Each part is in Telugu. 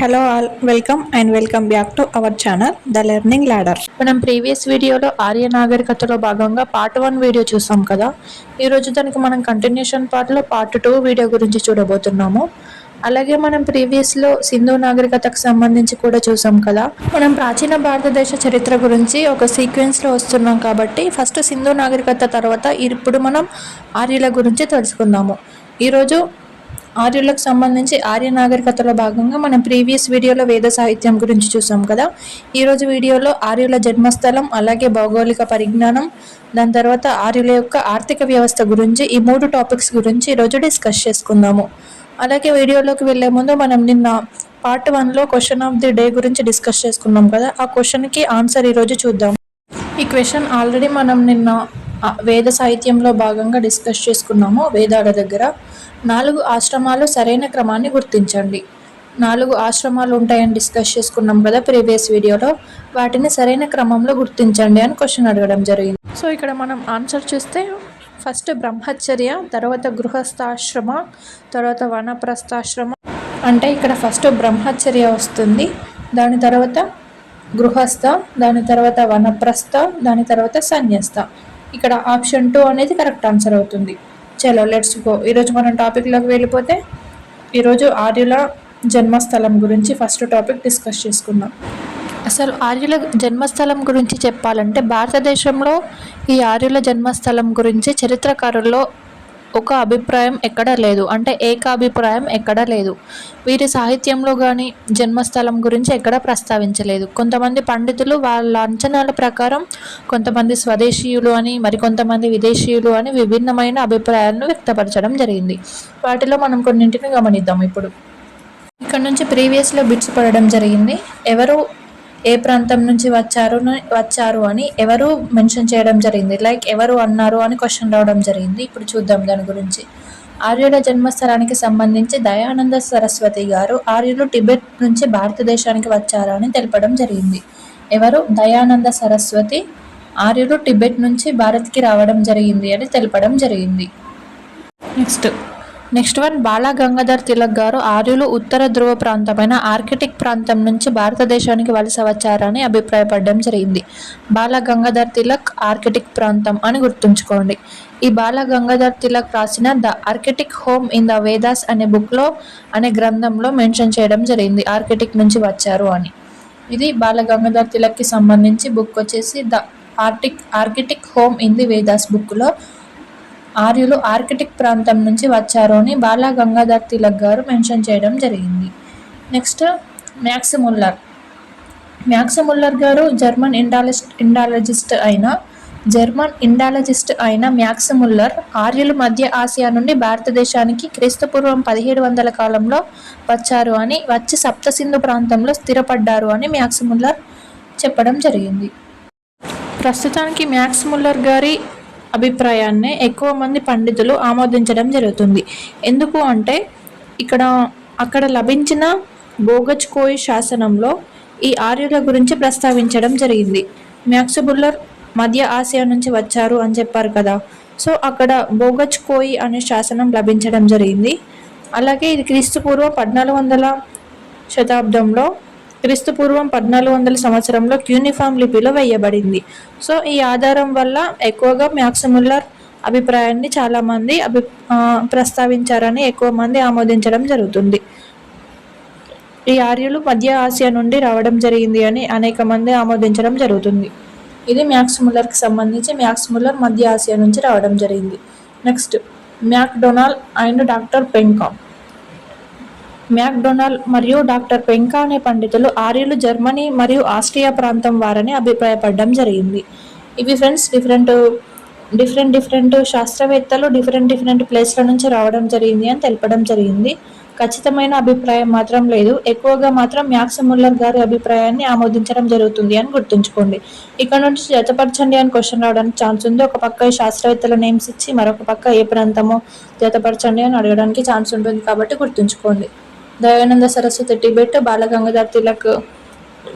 Hello all welcome and welcome back to our channel the learning ladder మనం ప్రీవియస్ వీడియోలో ఆర్య నాగరికతలో భాగంగా పార్ట్ వన్ వీడియో చూసాం కదా. ఈరోజు దానికి మనం కంటిన్యూషన్ పార్ట్లో పార్ట్ టూ వీడియో గురించి చూడబోతున్నాము. అలాగే మనం ప్రీవియస్లో సింధు నాగరికతకు సంబంధించి కూడా చూసాం కదా. మనం ప్రాచీన భారతదేశ చరిత్ర గురించి ఒక సీక్వెన్స్లో వస్తున్నాం కాబట్టి ఫస్ట్ సింధు నాగరికత తర్వాత ఇప్పుడు మనం ఆర్యుల గురించి తెలుసుకుందాము. ఈరోజు ఆర్యులకు సంబంధించి ఆర్య నాగరికతలో భాగంగా మనం ప్రీవియస్ వీడియోలో వేద సాహిత్యం గురించి చూసాం కదా. ఈరోజు వీడియోలో ఆర్యుల జన్మస్థలం అలాగే భౌగోళిక పరిజ్ఞానం దాని తర్వాత ఆర్యుల యొక్క ఆర్థిక వ్యవస్థ గురించి ఈ మూడు టాపిక్స్ గురించి ఈరోజు డిస్కస్ చేసుకుందాము. అలాగే వీడియోలోకి వెళ్ళే ముందు మనం నిన్న పార్ట్ వన్లో క్వశ్చన్ ఆఫ్ ది డే గురించి డిస్కస్ చేసుకున్నాం కదా. ఆ క్వశ్చన్కి ఆన్సర్ ఈరోజు చూద్దాం. ఈ క్వశ్చన్ ఆల్రెడీ మనం నిన్న వేద సాహిత్యంలో భాగంగా డిస్కస్ చేసుకున్నాము వేదాల దగ్గర. నాలుగు ఆశ్రమాలు సరైన క్రమాన్ని గుర్తించండి. నాలుగు ఆశ్రమాలు ఉంటాయని డిస్కస్ చేసుకున్నాం కదా ప్రీవియస్ వీడియోలో. వాటిని సరైన క్రమంలో గుర్తించండి అని క్వశ్చన్ అడగడం జరిగింది. సో ఇక్కడ మనం ఆన్సర్ చూస్తే ఫస్ట్ బ్రహ్మచర్య తర్వాత గృహస్థాశ్రమ తర్వాత వనప్రస్థాశ్రమ. అంటే ఇక్కడ ఫస్ట్ బ్రహ్మచర్య వస్తుంది దాని తర్వాత గృహస్థ దాని తర్వాత వనప్రస్థ దాని తర్వాత సన్యస్త. ఇక్కడ ఆప్షన్ టూ అనేది కరెక్ట్ ఆన్సర్ అవుతుంది. చలో లెట్స్ గో ఈరోజు మనం టాపిక్లోకి వెళ్ళిపోతే ఈరోజు ఆర్యుల జన్మస్థలం గురించి ఫస్ట్ టాపిక్ డిస్కస్ చేసుకుందాం. అసలు ఆర్యుల జన్మస్థలం గురించి చెప్పాలంటే భారతదేశంలో ఈ ఆర్యుల జన్మస్థలం గురించి చరిత్రకారుల్లో ఒక అభిప్రాయం ఎక్కడ లేదు. అంటే ఏకాభిప్రాయం ఎక్కడ లేదు. వీరి సాహిత్యంలో కానీ జన్మస్థలం గురించి ఎక్కడా ప్రస్తావించలేదు. కొంతమంది పండితులు వాళ్ళ అంచనాల ప్రకారం కొంతమంది స్వదేశీయులు అని మరికొంతమంది విదేశీయులు అని విభిన్నమైన అభిప్రాయాలను వ్యక్తపరచడం జరిగింది. వాటిలో మనం కొన్నింటిని గమనిద్దాం ఇప్పుడు. ఇక్కడ నుంచి ప్రీవియస్లో బిట్స్ పడడం జరిగింది. ఎవరు ఏ ప్రాంతం నుంచి వచ్చారు వచ్చారు అని ఎవరు మెన్షన్ చేయడం జరిగింది. లైక్ ఎవరు అన్నారు అని క్వశ్చన్ రావడం జరిగింది. ఇప్పుడు చూద్దాం దాని గురించి. ఆర్యుల జన్మస్థలానికి సంబంధించి దయానంద సరస్వతి గారు ఆర్యులు టిబెట్ నుంచి భారతదేశానికి వచ్చారని తెలపడం జరిగింది. ఎవరు? దయానంద సరస్వతి ఆర్యులు టిబెట్ నుంచి భారత్కి రావడం జరిగింది అని తెలపడం జరిగింది. Next next one Bala Gangadhar Tilak గారు ఆర్యులు ఉత్తర ధ్రువ ప్రాంతమైన ఆర్కిటిక్ ప్రాంతం నుంచి భారతదేశానికి వలస వచ్చారని అభిప్రాయపడడం జరిగింది. బాలా గంగాధర్ తిలక్ ఆర్కిటిక్ ప్రాంతం అని గుర్తుంచుకోండి. ఈ బాలగంగాధర్ తిలక్ రాసిన the Arctic home in the Vedas అనే బుక్లో అనే గ్రంథంలో మెన్షన్ చేయడం జరిగింది. ఆర్కిటిక్ నుంచి వచ్చారు అని. ఇది బాల గంగాధర్ తిలక్కి సంబంధించి బుక్ వచ్చేసి the arctic Arctic home in the Vedas బుక్లో ఆర్యులు ఆర్కిటిక్ ప్రాంతం నుంచి వచ్చారు అని బాలా గంగాధర్ తిలక్ గారు మెన్షన్ చేయడం జరిగింది. Next Max Muller. Max Muller Max Muller గారు జర్మన్ ఇండాలజిస్ట్ ఇండాలజిస్ట్ అయిన జర్మన్ ఇండాలజిస్ట్ అయిన మ్యాక్స్ ముల్లర్ ఆర్యులు మధ్య ఆసియా నుండి భారతదేశానికి క్రీస్తుపూర్వం పదిహేడు వందల కాలంలో వచ్చారు అని వచ్చి సప్తసింధు ప్రాంతంలో స్థిరపడ్డారు అని మ్యాక్సిముల్లర్ చెప్పడం జరిగింది. ప్రస్తుతానికి మ్యాక్స్ ముల్లర్ గారి అభిప్రాయాన్నే ఎక్కువ మంది పండితులు ఆమోదించడం జరుగుతుంది. ఎందుకు అంటే ఇక్కడ అక్కడ లభించిన బోగచ్ శాసనంలో ఈ ఆర్యుల గురించి ప్రస్తావించడం జరిగింది. మ్యాక్సిబుల్లర్ మధ్య ఆసియా నుంచి వచ్చారు అని చెప్పారు కదా. సో అక్కడ బోగచ్ కోయి అనే శాసనం లభించడం జరిగింది. అలాగే ఇది క్రీస్తుపూర్వ పద్నాలుగు వందల శతాబ్దంలో క్రీస్తుపూర్వం పద్నాలుగు వందల సంవత్సరంలో క్యూనిఫామ్ లిపిలో వేయబడింది. సో ఈ ఆధారం వల్ల ఎక్కువగా మ్యాక్సిముల్లర్ అభిప్రాయాన్ని చాలామంది అభి ప్రస్తావించారని ఎక్కువ మంది ఆమోదించడం జరుగుతుంది. ఈ ఆర్యులు మధ్య ఆసియా నుండి రావడం జరిగింది అని అనేక మంది ఆమోదించడం జరుగుతుంది. ఇది మ్యాక్స్ ముల్లర్కి సంబంధించి మ్యాక్స్ ముల్లర్ మధ్య ఆసియా నుంచి రావడం జరిగింది. Next McDonald and doctor పెంకామ్. McDonald మరియు డాక్టర్ పెంకా అనే పండితులు ఆర్యులు జర్మనీ మరియు ఆస్ట్రియా ప్రాంతం వారని అభిప్రాయపడడం జరిగింది. ఇవి ఫ్రెండ్స్ డిఫరెంట్ డిఫరెంట్ డిఫరెంట్ శాస్త్రవేత్తలు డిఫరెంట్ డిఫరెంట్ ప్లేస్ల నుంచి రావడం జరిగింది అని తెలపడం జరిగింది. ఖచ్చితమైన అభిప్రాయం మాత్రం లేదు. ఎక్కువగా మాత్రం మ్యాక్స్ ముల్లర్ గారి అభిప్రాయాన్ని ఆమోదించడం జరుగుతుంది అని గుర్తుంచుకోండి. ఇక్కడ నుంచి జతపరచండి అని క్వశ్చన్ రావడానికి ఛాన్స్ ఉంది. ఒక పక్క శాస్త్రవేత్తల నేమ్స్ ఇచ్చి మరొక పక్క ఏ ప్రాంతమో జతపరచండి అని అడగడానికి ఛాన్స్ ఉంటుంది కాబట్టి గుర్తుంచుకోండి. దయానంద సరస్వతి టిబెట్ బాలగంగాధర్ తిలక్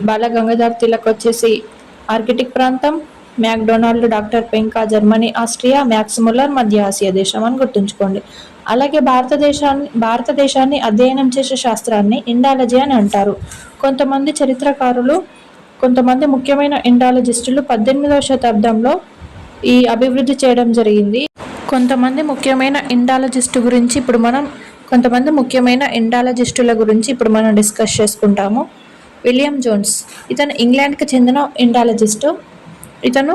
బాలగంగాధర్ తిలక్ వచ్చేసి ఆర్కిటిక్ ప్రాంతం McDonald doctor Penka Germany Austria Max Muller మధ్య ఆసియా దేశం అని గుర్తుంచుకోండి. అలాగే భారతదేశాన్ని భారతదేశాన్ని అధ్యయనం చేసే శాస్త్రాన్ని ఇండాలజీ అని అంటారు. కొంతమంది చరిత్రకారులు కొంతమంది ముఖ్యమైన ఇండాలజిస్టులు పద్దెనిమిదవ శతాబ్దంలో ఈ అభివృద్ధి చేయడం జరిగింది. కొంతమంది ముఖ్యమైన ఇండాలజిస్టు గురించి ఇప్పుడు మనం కొంతమంది ముఖ్యమైన ఇండాలజిస్టుల గురించి ఇప్పుడు మనం డిస్కస్ చేసుకుంటాము. William Jones. ఇతను ఇంగ్లాండ్కి చెందిన ఇండాలజిస్టు ఇతను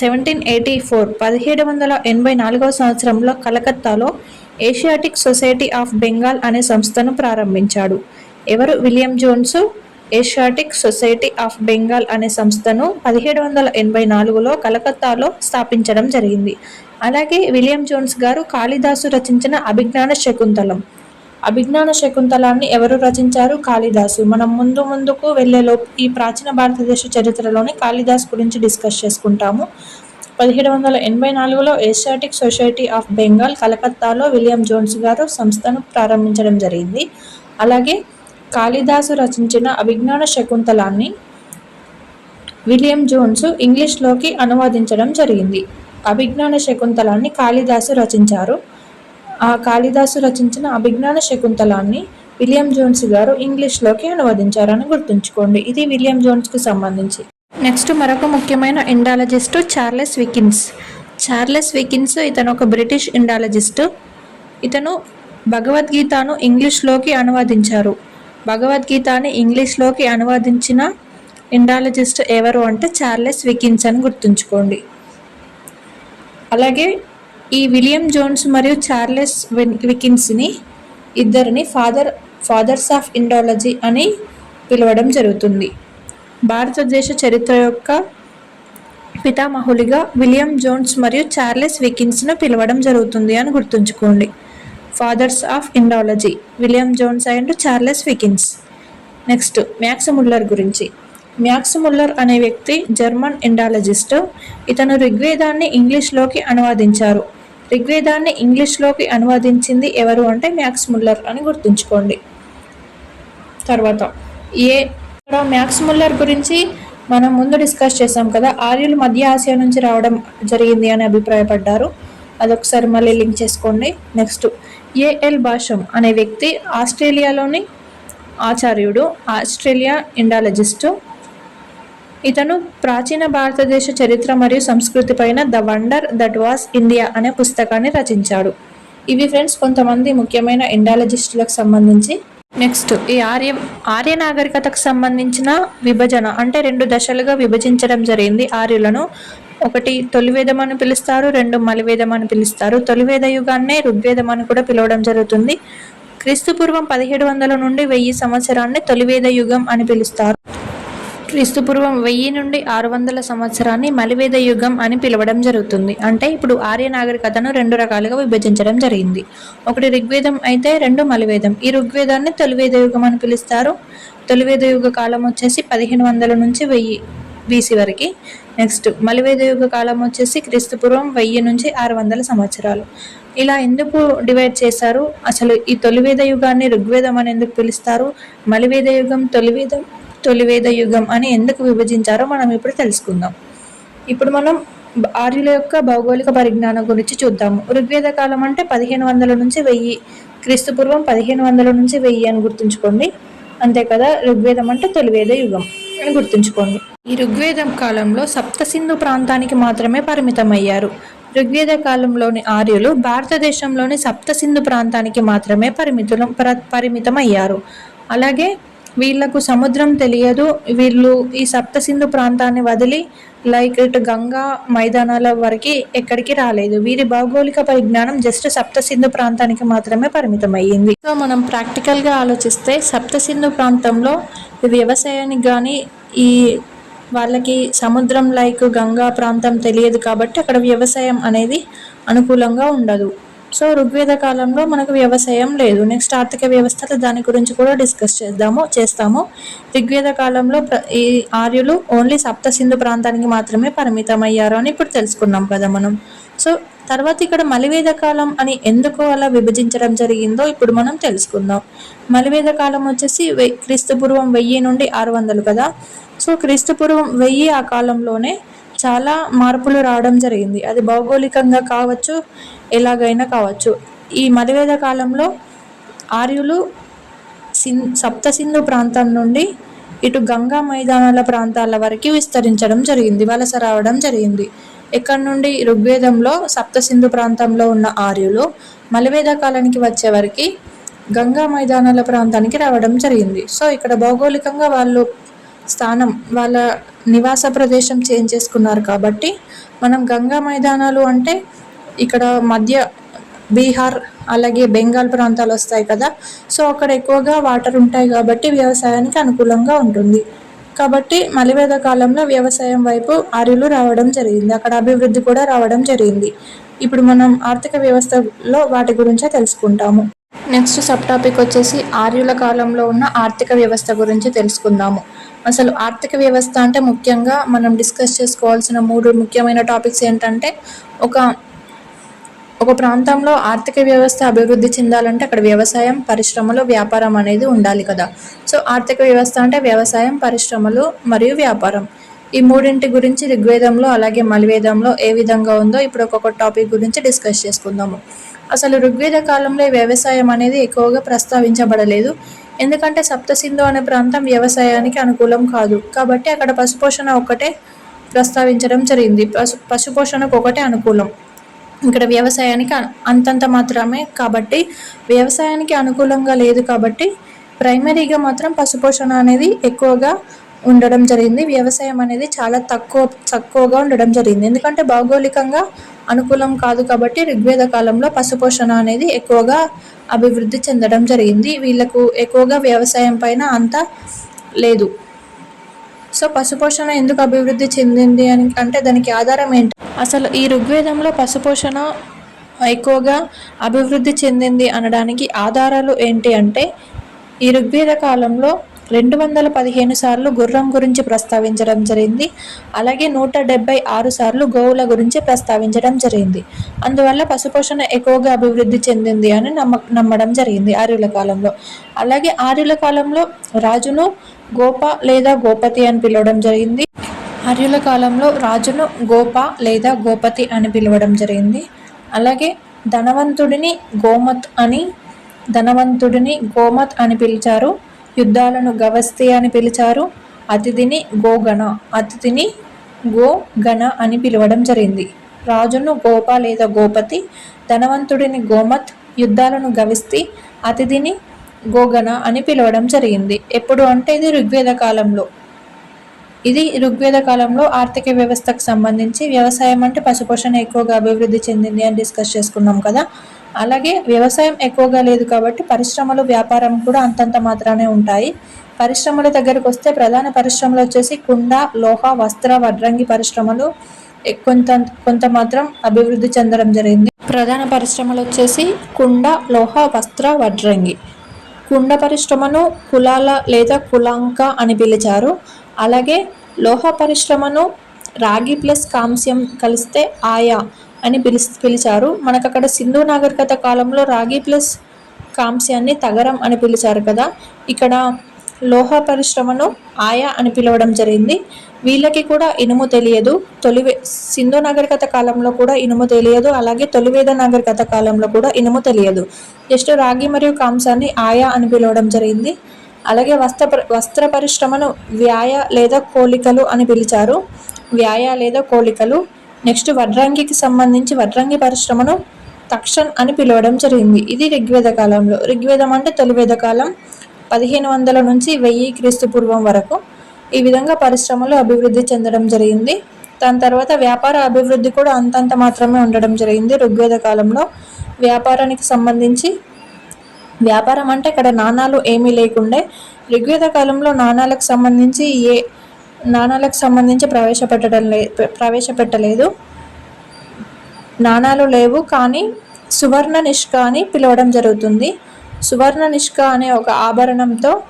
సెవెంటీన్ ఎయిటీ ఫోర్ పదిహేడు వందల ఎనభై నాలుగవ సంవత్సరంలో కలకత్తాలో ఏషియాటిక్ సొసైటీ ఆఫ్ బెంగాల్ అనే సంస్థను ప్రారంభించాడు. ఎవరు? William Jones? Asiatic Society of Bengal అనే సంస్థను పదిహేడు వందల ఎనభై నాలుగులో కలకత్తాలో స్థాపించడం జరిగింది. అలాగే విలియం జోన్స్ గారు కాళిదాసు రచించిన అభిజ్ఞాన శకుంతలం. అభిజ్ఞాన శకుంతలాన్ని ఎవరు రచించారు? కాళిదాసు. మనం ముందు ముందుకు వెళ్ళేలోపు ఈ ప్రాచీన భారతదేశ చరిత్రలోని కాళిదాస్ గురించి డిస్కస్ చేసుకుంటాము. పదిహేడు వందల ఎనభై నాలుగులో ఏషియాటిక్ సొసైటీ ఆఫ్ బెంగాల్ కలకత్తాలో విలియం జోన్స్ గారు సంస్థను ప్రారంభించడం జరిగింది. అలాగే కాళిదాసు రచించిన అభిజ్ఞాన శకుంతలాన్ని విలియం జోన్స్ ఇంగ్లీష్లోకి అనువాదించడం జరిగింది. అభిజ్ఞాన శకుంతలాన్ని కాళిదాసు రచించారు. ఆ కాళిదాసు రచించిన అభిజ్ఞాన శకుంతలాన్ని విలియం జోన్స్ గారు ఇంగ్లీష్లోకి అనువదించారని గుర్తుంచుకోండి. ఇది విలియం జోన్స్కి సంబంధించి. నెక్స్ట్ మరొక ముఖ్యమైన Indologist Charles Wilkins. Charles Wilkins ఇతను ఒక బ్రిటిష్ ఇండాలజిస్టు. ఇతను భగవద్గీతను ఇంగ్లీష్లోకి అనువదించారు. భగవద్గీతని ఇంగ్లీష్లోకి అనువదించిన ఇండాలజిస్ట్ ఎవరు అంటే చార్లెస్ వికిన్స్ అని గుర్తుంచుకోండి. అలాగే ఈ విలియం జోన్స్ మరియు చార్లెస్ వికిన్స్ని ఇద్దరిని ఫాదర్ ఫాదర్స్ ఆఫ్ ఇండాలజీ అని పిలవడం జరుగుతుంది. భారతదేశ చరిత్ర యొక్క పితామహులుగా విలియం జోన్స్ మరియు చార్లెస్ వికిన్స్ను పిలవడం జరుగుతుంది అని గుర్తుంచుకోండి. Fathers of Indology William Jones and Charles Wilkins next Max Muller గురించి. మ్యాక్స్ ముల్లర్ అనే వ్యక్తి జర్మన్ ఇండాలజిస్ట్ ఇతను ఋగ్వేదాన్ని ఇంగ్లీష్లోకి అనువాదించారు. ఋగ్వేదాన్ని ఇంగ్లీష్లోకి అనువాదించింది ఎవరు అంటే మ్యాక్స్ ముల్లర్ అని గుర్తుంచుకోండి. తర్వాత ఏ మ్యాక్స్ ముల్లర్ గురించి మనం ముందు డిస్కస్ చేసాం కదా ఆర్యులు మధ్య ఆసియా నుంచి రావడం జరిగింది అని అభిప్రాయపడ్డారు. అదొకసారి మళ్ళీ లింక్ చేసుకోండి. నెక్స్ట్ ఏఎల్ భాషం అనే వ్యక్తి ఆస్ట్రేలియాలోని ఆచార్యుడు ఆస్ట్రేలియా ఇండాలజిస్టు ఇతను ప్రాచీన భారతదేశ చరిత్ర మరియు సంస్కృతి పైన the wonder that was India అనే పుస్తకాన్ని రచించాడు. ఇవి ఫ్రెండ్స్ కొంతమంది ముఖ్యమైన ఇండాలజిస్టులకు సంబంధించి. నెక్స్ట్ ఈ ఆర్య ఆర్య నాగరికతకు సంబంధించిన విభజన అంటే రెండు దశలుగా విభజించడం జరిగింది. ఆర్యులను ఒకటి తొలివేదం అని పిలుస్తారు రెండు మలివేదం అని పిలుస్తారు. తొలివేద యుగాన్నే ఋగ్వేదం అని కూడా పిలవడం జరుగుతుంది. క్రీస్తు పూర్వం పదిహేడు వందల నుండి వెయ్యి సంవత్సరాన్ని తొలివేద యుగం అని పిలుస్తారు. క్రీస్తుపూర్వం వెయ్యి నుండి ఆరు వందల సంవత్సరాన్ని మలివేద యుగం అని పిలవడం జరుగుతుంది. అంటే ఇప్పుడు ఆర్య నాగరికతను రెండు రకాలుగా విభజించడం జరిగింది. ఒకటి ఋగ్వేదం అయితే రెండు మలివేదం. ఈ ఋగ్వేదాన్ని తొలివేద యుగం అని పిలుస్తారు. తొలివేద యుగ కాలం వచ్చేసి పదిహేను వందల నుంచి వెయ్యి బీసీ వరకు. నెక్స్ట్ మలివేద యుగ కాలం వచ్చేసి క్రీస్తుపూర్వం వెయ్యి నుంచి ఆరు వందల సంవత్సరాలు. ఇలా ఎందుకు డివైడ్ చేశారు? అసలు ఈ తొలివేద యుగాన్ని ఋగ్వేదం అని ఎందుకు పిలుస్తారు? మలివేద యుగం తొలివేదం తొలివేద యుగం అని ఎందుకు విభజించారో మనం ఇప్పుడు తెలుసుకుందాం. ఇప్పుడు మనం ఆర్యుల యొక్క భౌగోళిక పరిజ్ఞానం గురించి చూద్దాము. ఋగ్వేద కాలం అంటే పదిహేను వందల నుంచి వెయ్యి క్రీస్తుపూర్వం పదిహేను వందల నుంచి వెయ్యి అని గుర్తుంచుకోండి. అంతే కదా? ఋగ్వేదం అంటే తొలివేద యుగం. అని గుర్తుంచుకోండి. ఈ ఋగ్వేదం కాలంలో సప్తసింధు ప్రాంతానికి మాత్రమే పరిమితమయ్యారు. ఋగ్వేద కాలంలోని ఆర్యులు భారతదేశంలోని సప్తసింధు ప్రాంతానికి మాత్రమే పరిమితులు పరిమితమయ్యారు. అలాగే వీళ్ళకు సముద్రం తెలియదు. వీళ్ళు ఈ సప్తసింధు ప్రాంతాన్ని వదిలి లైక్ ఇటు గంగా మైదానాల వరకు ఎక్కడికి రాలేదు. వీరి భౌగోళిక పరిజ్ఞానం జస్ట్ సప్తసింధు ప్రాంతానికి మాత్రమే పరిమితమయ్యింది. సో మనం ప్రాక్టికల్గా ఆలోచిస్తే సప్తసింధు ప్రాంతంలో వ్యవసాయానికి కానీ ఈ వాళ్ళకి సముద్రం లైక్ గంగా ప్రాంతం తెలియదు కాబట్టి అక్కడ వ్యవసాయం అనేది అనుకూలంగా ఉండదు. సో ఋగ్వేద కాలంలో మనకు వ్యవసాయం లేదు. నెక్స్ట్ ఆర్థిక వ్యవస్థ దాని గురించి కూడా డిస్కస్ చేద్దాము చేస్తాము. ఋగ్వేద కాలంలో ఈ ఆర్యులు ఓన్లీ సప్త సింధు ప్రాంతానికి మాత్రమే పరిమితం అయ్యారు అని ఇప్పుడు తెలుసుకున్నాం కదా మనం. సో తర్వాత ఇక్కడ మలివేద కాలం అని ఎందుకు అలా విభజించడం జరిగిందో ఇప్పుడు మనం తెలుసుకుందాం. మలివేద కాలం వచ్చేసి క్రీస్తుపూర్వం వెయ్యి నుండి ఆరు వందలు కదా. సో క్రీస్తుపూర్వం వెయ్యి ఆ కాలంలోనే చాలా మార్పులు రావడం జరిగింది. అది భౌగోళికంగా కావచ్చు ఎలాగైనా కావచ్చు. ఈ మధువేద కాలంలో ఆర్యులు సిన్ సప్తసింధు ప్రాంతం నుండి ఇటు గంగా మైదానాల ప్రాంతాల వరకు విస్తరించడం జరిగింది వలస రావడం జరిగింది. ఎక్కడి నుండి? ఋగ్వేదంలో సప్తసింధు ప్రాంతంలో ఉన్న ఆర్యులు మలివేద కాలానికి వచ్చే వరకు గంగా మైదానాల ప్రాంతానికి రావడం జరిగింది. సో ఇక్కడ భౌగోళికంగా వాళ్ళు స్థానం వాళ్ళ నివాస ప్రదేశం చేంజ్ చేసుకున్నారు కాబట్టి మనం గంగా మైదానాలు అంటే ఇక్కడ మధ్య బీహార్ అలాగే బెంగాల్ ప్రాంతాలు వస్తాయి కదా. సో అక్కడ ఎక్కువగా వాటర్ ఉంటాయి కాబట్టి వ్యవసాయానికి అనుకూలంగా ఉంటుంది. కాబట్టి మలివేద కాలంలో వ్యవసాయం వైపు ఆర్యులు రావడం జరిగింది. అక్కడ అభివృద్ధి కూడా రావడం జరిగింది. ఇప్పుడు మనం ఆర్థిక వ్యవస్థలో వాటి గురించే తెలుసుకుంటాము. నెక్స్ట్ సబ్ టాపిక్ వచ్చేసి ఆర్యుల కాలంలో ఉన్న ఆర్థిక వ్యవస్థ గురించి తెలుసుకుందాము. అసలు ఆర్థిక వ్యవస్థ అంటే ముఖ్యంగా మనం డిస్కస్ చేసుకోవాల్సిన మూడు ముఖ్యమైన టాపిక్స్ ఏంటంటే ఒక ఒక ప్రాంతంలో ఆర్థిక వ్యవస్థ అభివృద్ధి చెందాలంటే అక్కడ వ్యవసాయం పరిశ్రమలు వ్యాపారం అనేది ఉండాలి కదా. సో ఆర్థిక వ్యవస్థ అంటే వ్యవసాయం పరిశ్రమలు మరియు వ్యాపారం. ఈ మూడింటి గురించి ఋగ్వేదంలో అలాగే మలివేదంలో ఏ విధంగా ఉందో ఇప్పుడు ఒక్కొక్క టాపిక్ గురించి డిస్కస్ చేసుకుందాము. అసలు ఋగ్వేద కాలంలో వ్యవసాయం అనేది ఎక్కువగా ప్రస్తావించబడలేదు. ఎందుకంటే సప్తసింధు అనే ప్రాంతం వ్యవసాయానికి అనుకూలం కాదు. కాబట్టి అక్కడ పశుపోషణ ఒక్కటే ప్రస్తావించడం జరిగింది. పశు పశుపోషణకు ఒకటే అనుకూలం. ఇక్కడ వ్యవసాయానికి అంతంత మాత్రమే కాబట్టి వ్యవసాయానికి అనుకూలంగా లేదు కాబట్టి ప్రైమరీగా మాత్రం పశుపోషణ అనేది ఎక్కువగా ఉండడం జరిగింది. వ్యవసాయం అనేది చాలా తక్కువ తక్కువగా ఉండడం జరిగింది. ఎందుకంటే భౌగోళికంగా అనుకూలం కాదు కాబట్టి ఋగ్వేద కాలంలో పశుపోషణ అనేది ఎక్కువగా అభివృద్ధి చెందడం జరిగింది. వీళ్ళకు ఎక్కువగా వ్యవసాయం పైన అంత లేదు. సో పశుపోషణ ఎందుకు అభివృద్ధి చెందింది అని అంటే దానికి ఆధారం ఏంటి? అసలు ఈ ఋగ్వేదంలో పశుపోషణ ఎక్కువగా అభివృద్ధి చెందింది అనడానికి ఆధారాలు ఏంటి అంటే ఈ ఋగ్వేద కాలంలో రెండు వందల పదిహేను సార్లు గుర్రం గురించి ప్రస్తావించడం జరిగింది. అలాగే నూట డెబ్బై ఆరు సార్లు గోవుల గురించి ప్రస్తావించడం జరిగింది. అందువల్ల పశుపోషణ ఎక్కువగా అభివృద్ధి చెందింది అని నమ్మ నమ్మడం జరిగింది ఆర్యుల కాలంలో. అలాగే ఆర్యుల కాలంలో రాజును గోప లేదా గోపతి అని పిలవడం జరిగింది. ఆర్యుల కాలంలో రాజును గోప లేదా గోపతి అని పిలవడం జరిగింది. అలాగే ధనవంతుడిని గోమత్ అని ధనవంతుడిని గోమత్ అని పిలిచారు. యుద్ధాలను గవస్తి అని పిలిచారు. అతిథిని గోగణ అతిథిని గోగణ అని పిలవడం జరిగింది. రాజును గోప లేదా గోపతి ధనవంతుడిని గోమత్ యుద్ధాలను గవిస్తి అతిథిని గోగణ అని పిలవడం జరిగింది. ఎప్పుడు అంటే ఇది ఋగ్వేద కాలంలో. ఇది ఋగ్వేద కాలంలో ఆర్థిక వ్యవస్థకు సంబంధించి వ్యవసాయం అంటే పశుపోషణ ఎక్కువగా అభివృద్ధి చెందింది అని డిస్కస్ చేసుకున్నాం కదా. అలాగే వ్యవసాయం ఎక్కువగా లేదు కాబట్టి పరిశ్రమలు వ్యాపారం కూడా అంతంత మాత్రమే ఉంటాయి. పరిశ్రమల దగ్గరకు వస్తే ప్రధాన పరిశ్రమలు వచ్చేసి కుండ లోహ వస్త్ర వడ్రంగి పరిశ్రమలు. కొంత కొంత మాత్రం అభివృద్ధి చెందడం జరిగింది. ప్రధాన పరిశ్రమలు వచ్చేసి కుండ లోహ వస్త్ర వడ్రంగి. కుండ పరిశ్రమను కులాల లేదా కులాంక అని పిలిచారు. అలాగే లోహ పరిశ్రమను రాగి ప్లస్ కాంస్యం కలిస్తే ఆయా అని పిలి పిలిచారు. మనకు అక్కడ సింధు నాగరికత కాలంలో రాగి ప్లస్ కాంస్యాన్ని తగరం అని పిలిచారు కదా. ఇక్కడ లోహ పరిశ్రమను ఆయా అని పిలవడం జరిగింది. వీళ్ళకి కూడా ఇనుము తెలియదు. తొలివే సింధు నాగరికత కాలంలో కూడా ఇనుము తెలియదు. అలాగే తొలివేద నాగరికత కాలంలో కూడా ఇనుము తెలియదు. జస్ట్ రాగి మరియు కాంసాన్ని ఆయా అని పిలవడం జరిగింది. అలాగే వస్త్ర వస్త్ర పరిశ్రమను వ్యాయ లేదా కోలికలు అని పిలిచారు. వ్యాయ లేదా కోలికలు నెక్స్ట్ వడ్రంగికి సంబంధించి వడ్రంగి పరిశ్రమను తక్షన్ అని పిలవడం జరిగింది. ఇది ఋగ్వేద కాలంలో. ఋగ్వేదం అంటే తొలివేద కాలం పదిహేను వందల నుంచి వెయ్యి క్రీస్తు పూర్వం వరకు. ఈ విధంగా పరిశ్రమలు అభివృద్ధి చెందడం జరిగింది. దాని తర్వాత వ్యాపార అభివృద్ధి కూడా అంతంత మాత్రమే ఉండడం జరిగింది. ఋగ్వేద కాలంలో వ్యాపారానికి సంబంధించి వ్యాపారం అంటే ఇక్కడ నాణాలు ఏమీ లేకుండే. ఋగ్వేద కాలంలో నాణాలకు సంబంధించి ఏ నాణాలకు సంబంధించి ప్రవేశపెట్టడం లే ప్రవేశపెట్టలేదు. నాణాలు లేవు కానీ సువర్ణ నిష్క అని పిలవడం జరుగుతుంది. సువర్ణ నిష్క అనే ఒక ఆభరణంతో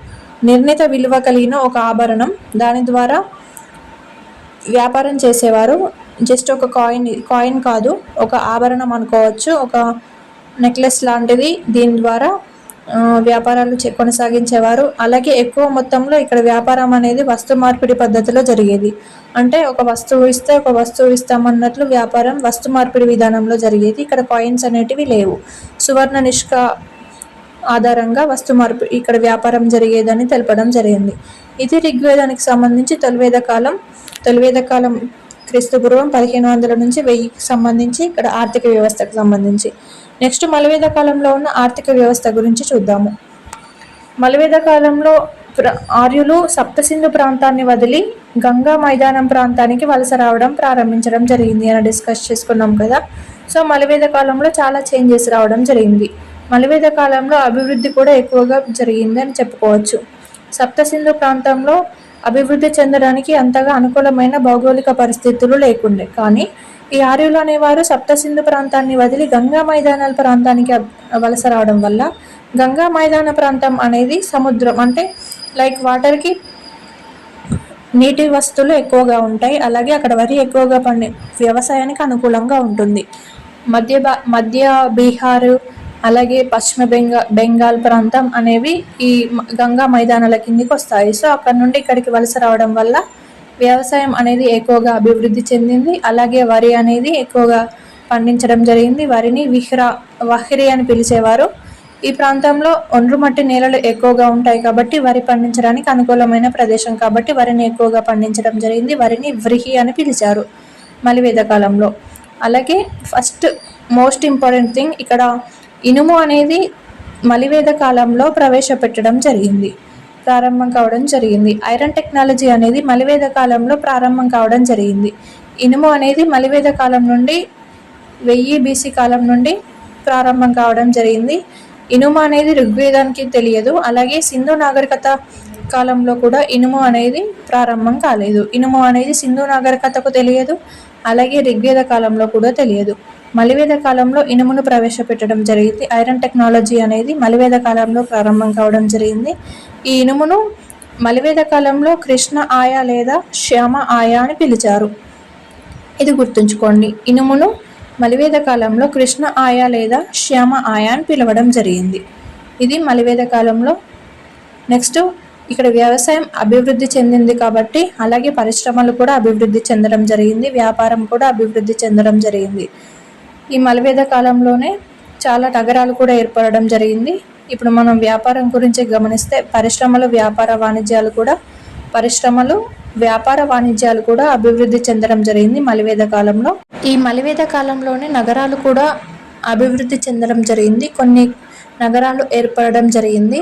నిర్ణీత విలువ కలిగిన ఒక ఆభరణం. దాని ద్వారా వ్యాపారం చేసేవారు. జస్ట్ ఒక కాయిన్ కాయిన్ కాదు ఒక ఆభరణం అనుకోవచ్చు. ఒక నెక్లెస్ లాంటిది. దీని ద్వారా వ్యాపారాలు కొనసాగించేవారు. అలాగే ఎక్కువ మొత్తంలో ఇక్కడ వ్యాపారం అనేది వస్తు మార్పిడి పద్ధతిలో జరిగేది. అంటే ఒక వస్తువు ఇస్తే ఒక వస్తువు ఇస్తామన్నట్లు వ్యాపారం వస్తు మార్పిడి విధానంలో జరిగేది. ఇక్కడ కాయిన్స్ అనేటివి లేవు. సువర్ణ నిష్క ఆధారంగా వస్తు మార్పు ఇక్కడ వ్యాపారం జరిగేదని తెలపడం జరిగింది. ఇది ఋగ్వేదానికి సంబంధించి తొలివేద కాలం తొలివేద కాలం క్రీస్తు పూర్వం పదిహేను వందల నుంచి వెయ్యికి సంబంధించి ఇక్కడ ఆర్థిక వ్యవస్థకు సంబంధించి. నెక్స్ట్ మలవేద కాలంలో ఉన్న ఆర్థిక వ్యవస్థ గురించి చూద్దాము. మలవేద కాలంలో ప్ర ఆర్యులు సప్తసింధు ప్రాంతాన్ని వదిలి గంగా మైదానం ప్రాంతానికి వలస రావడం ప్రారంభించడం జరిగింది అని డిస్కస్ చేసుకున్నాం కదా. సో మలవేద కాలంలో చాలా చేంజెస్ రావడం జరిగింది. మలవేద కాలంలో అభివృద్ధి కూడా ఎక్కువగా జరిగింది అని చెప్పుకోవచ్చు. సప్తసింధు ప్రాంతంలో అభివృద్ధి చెందడానికి అంతగా అనుకూలమైన భౌగోళిక పరిస్థితులు లేకుండే. కానీ ఈ ఆర్యులు అనేవారు సప్తసింధు ప్రాంతాన్ని వదిలి గంగా మైదానాల ప్రాంతానికి వలస రావడం వల్ల గంగా మైదాన ప్రాంతం అనేది సముద్రం. అంటే లైక్ వాటర్కి నీటి వస్తువులు ఎక్కువగా ఉంటాయి. అలాగే అక్కడ వరి ఎక్కువగా పండి వ్యవసాయానికి అనుకూలంగా ఉంటుంది. మధ్య బా- మధ్య బీహారు అలాగే పశ్చిమ బెంగా బెంగాల్ ప్రాంతం అనేవి ఈ గంగా మైదానాల కిందికి వస్తాయి. సో అక్కడ నుండి ఇక్కడికి వలస రావడం వల్ల వ్యవసాయం అనేది ఎక్కువగా అభివృద్ధి చెందింది. అలాగే వరి అనేది ఎక్కువగా పండించడం జరిగింది. వరిని విహ్రా వహ్రి అని పిలిచేవారు. ఈ ప్రాంతంలో ఒండ్రు మట్టి నేలలు ఎక్కువగా ఉంటాయి కాబట్టి వరి పండించడానికి అనుకూలమైన ప్రదేశం కాబట్టి వరిని ఎక్కువగా పండించడం జరిగింది. వరిని వ్రిహి అని పిలిచారు మలివేద కాలంలో. అలాగే ఫస్ట్ మోస్ట్ ఇంపార్టెంట్ థింగ్ ఇక్కడ ఇనుము అనేది మలివేద కాలంలో ప్రవేశపెట్టడం జరిగింది ప్రారంభం కావడం జరిగింది. ఐరన్ టెక్నాలజీ అనేది మలివేద కాలంలో ప్రారంభం కావడం జరిగింది. ఇనుము అనేది మలివేద కాలం నుండి వెయ్యి బీసీ కాలం నుండి ప్రారంభం కావడం జరిగింది. ఇనుము అనేది ఋగ్వేదానికి తెలియదు. అలాగే సింధు నాగరికత కాలంలో కూడా ఇనుము అనేది ప్రారంభం కాలేదు. ఇనుము అనేది సింధు నాగరికతకు తెలియదు. అలాగే ఋగ్వేద కాలంలో కూడా తెలియదు. మలివేద కాలంలో ఇనుమును ప్రవేశపెట్టడం జరిగింది. ఐరన్ టెక్నాలజీ అనేది మలివేద కాలంలో ప్రారంభం కావడం జరిగింది. ఈ ఇనుమును మలివేద కాలంలో కృష్ణ ఆయా లేదా శ్యామ ఆయా అని పిలిచారు. ఇది గుర్తుంచుకోండి. ఇనుమును మలివేద కాలంలో కృష్ణ ఆయా లేదా శ్యామ ఆయా అని పిలవడం జరిగింది. ఇది మలివేద కాలంలో నెక్స్ట్ ఇక్కడ వ్యవసాయం అభివృద్ధి చెందింది కాబట్టి అలాగే పరిశ్రమలు కూడా అభివృద్ధి చెందడం జరిగింది వ్యాపారం కూడా అభివృద్ధి చెందడం జరిగింది. ఈ మలివేద కాలంలోనే చాలా నగరాలు కూడా ఏర్పడడం జరిగింది. ఇప్పుడు మనం వ్యాపారం గురించి గమనిస్తే పరిశ్రమలు వ్యాపార వాణిజ్యాలు కూడా పరిశ్రమలు వ్యాపార వాణిజ్యాలు కూడా అభివృద్ధి చెందడం జరిగింది మలివేద కాలంలో. ఈ మలివేద కాలంలోనే నగరాలు కూడా అభివృద్ధి చెందడం జరిగింది. కొన్ని నగరాలు ఏర్పడడం జరిగింది.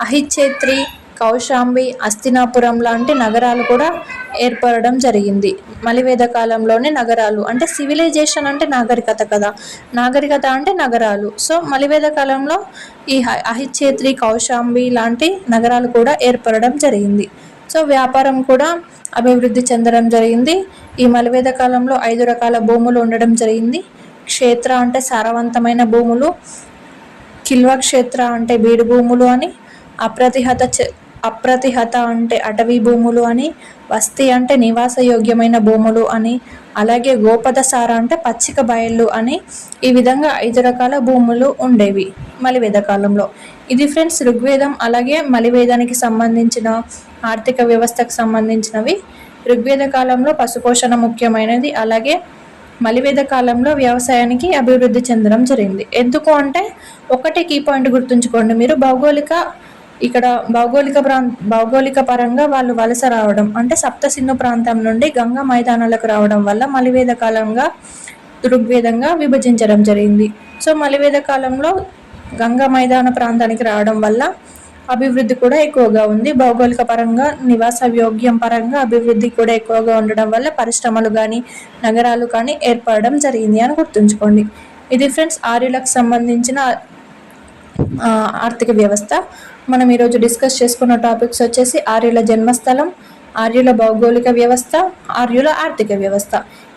అహిచేత్రి కౌశాంబి అస్తినాపురం లాంటి నగరాలు కూడా ఏర్పడడం జరిగింది. మలివేద కాలంలోనే నగరాలు అంటే సివిలైజేషన్ అంటే నాగరికత కదా. నాగరికత అంటే నగరాలు. సో మలివేద కాలంలో ఈ హ- అహిచేత్రి కౌశాంబి లాంటి నగరాలు కూడా ఏర్పడడం జరిగింది. సో వ్యాపారం కూడా అభివృద్ధి చెందడం జరిగింది. ఈ మలివేద కాలంలో ఐదు రకాల భూములు ఉండడం జరిగింది. క్షేత్ర అంటే సారవంతమైన భూములు కిల్వ క్షేత్ర అంటే బీడు భూములు అని అప్రతిహత అప్రతిహత అంటే అటవీ భూములు అని వస్తి అంటే నివాస యోగ్యమైన భూములు అని అలాగే గోపద సార అంటే పచ్చిక బయళ్ళు అని ఈ విధంగా ఐదు రకాల భూములు ఉండేవి మలివేద కాలంలో. ఇది ఫ్రెండ్స్ ఋగ్వేదం అలాగే మలివేదానికి సంబంధించిన ఆర్థిక వ్యవస్థకు సంబంధించినవి. ఋగ్వేద కాలంలో పశుపోషణ ముఖ్యమైనది అలాగే మలివేద కాలంలో వ్యవసాయానికి అభివృద్ధి చెందడం జరిగింది. ఎందుకు అంటే ఒకటి కీ పాయింట్ గుర్తుంచుకోండి మీరు భౌగోళిక ఇక్కడ భౌగోళిక ప్రాం భౌగోళిక పరంగా వాళ్ళు వలస రావడం అంటే సప్తసింధు ప్రాంతం నుండి గంగా మైదానాలకు రావడం వల్ల మలివేద కాలంగా ఋగ్వేదంగా విభజించడం జరిగింది. సో మలివేద కాలంలో గంగా మైదాన ప్రాంతానికి రావడం వల్ల అభివృద్ధి కూడా ఎక్కువగా ఉంది. భౌగోళిక పరంగా నివాస యోగ్యం పరంగా అభివృద్ధి కూడా ఎక్కువగా ఉండడం వల్ల పరిశ్రమలు కానీ నగరాలు కానీ ఏర్పడడం జరిగింది అని గుర్తుంచుకోండి. ఇది ఫ్రెండ్స్ ఆర్యులకు సంబంధించిన ఆర్థిక వ్యవస్థ. మనం ఈరోజు డిస్కస్ చేసుకున్న టాపిక్స్ వచ్చేసి ఆర్యుల జన్మస్థలం ఆర్యుల భౌగోళిక వ్యవస్థ ఆర్యుల ఆర్థిక వ్యవస్థ.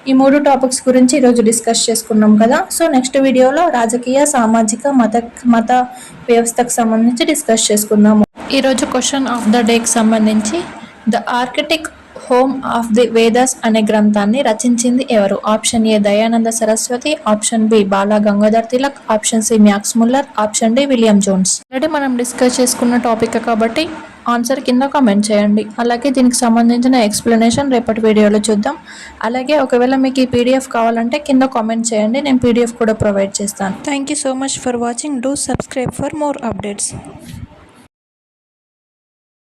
ఈ మూడు టాపిక్స్ గురించి ఈరోజు డిస్కస్ చేసుకున్నాం కదా. సో నెక్స్ట్ వీడియోలో రాజకీయ సామాజిక మత మత వ్యవస్థకు సంబంధించి డిస్కస్ చేసుకుందాము. ఈరోజు క్వశ్చన్ ఆఫ్ ద డేకి సంబంధించి the Arctic home of the Vedas అనే గ్రంథాన్ని రచించింది ఎవరు? Option A Dayananda Saraswati option B Bala Gangadhar Tilak option C Max Muller option D William Jones. Already మనం డిస్కస్ చేసుకున్న టాపిక్ కాబట్టి ఆన్సర్ కింద కామెంట్ చేయండి. అలాగే దీనికి సంబంధించిన ఎక్స్ప్లెనేషన్ రేపటి వీడియోలో చూద్దాం. అలాగే ఒకవేళ మీకు ఈ పీడిఎఫ్ కావాలంటే కింద కామెంట్ చేయండి. నేను పీడిఎఫ్ కూడా ప్రొవైడ్ చేస్తాను. Thank you so much for watching do subscribe for more updates